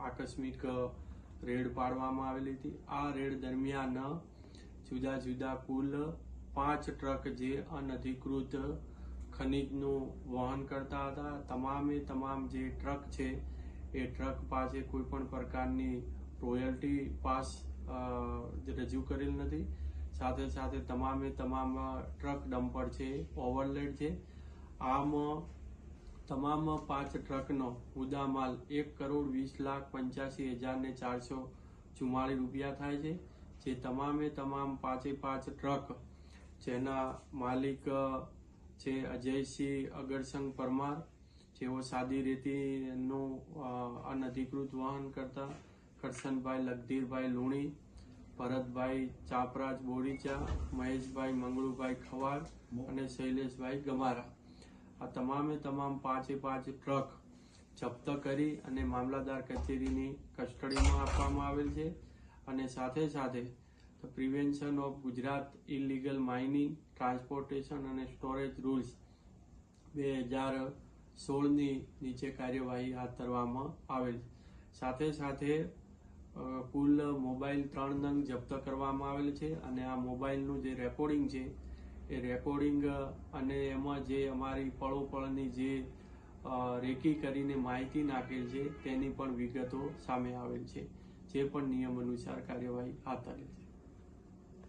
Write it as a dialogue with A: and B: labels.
A: આકસ્મિક રેડ પાડવામાં આવેલી હતી. આ રેડ દરમિયાન જુદા જુદા કુલ પાંચ ટ્રક જે અનધિકૃત ખનીજનું વહન કરતા હતા. તમામે તમામ જે ટ્રક છે, એ ટ્રક પાસે કોઈ પણ પ્રકારની રોયલ્ટી પાસ રજૂ કરેલ નથી. સાથે સાથે તમામે તમામ ટ્રક ડમ્પર છે, ઓવરલેડ છે. આમ તમામ પાંચ ટ્રકનો મુદ્દામાલ એક કરોડ વીસ લાખ પંચ્યાસી હજાર ને ચારસો ચુમ્માળીસ રૂપિયા થાય છે જે તમામે તમામ પાંચે પાંચ ટ્રક જેના માલિક છે અજયસિંહ અગરસંગ પરમાર જેઓ સાદી રેતીનું અનધિકૃત વહન કરતા કરશનભાઈ લગધીરભાઈ લુણી ભરતભાઈ ચાપરાજ બોડીચા મહેશભાઈ મંગળુભાઈ ખવાડ અને શૈલેષભાઈ ગમારા. આ તમામે તમામ પાંચે પાંચ ટ્રક જપ્ત કરી અને મામલાદાર કચેરીની કસ્ટડીમાં આપવામાં આવેલ છે. અને સાથે સાથે prevention of Gujarat illegal mining, transportation અને સ્ટોરેજ રૂલ્સ બે હજાર સોળની નીચે કાર્યવાહી હાથ ધરવામાં આવેલ સાથે સાથે કુલ મોબાઈલ ત્રણ નંગ જપ્ત કરવામાં આવેલ છે અને આ મોબાઈલનું જે રેકોર્ડિંગ છે એ રેકોર્ડિંગ અને એમાં જે અમારી પળોપળની જે રેકી કરીને માહિતી નાખેલ છે, તેની પણ વિગતો સામે આવેલ છે, જે પણ નિયમ અનુસાર કાર્યવાહી હાથ ધરેલ છે.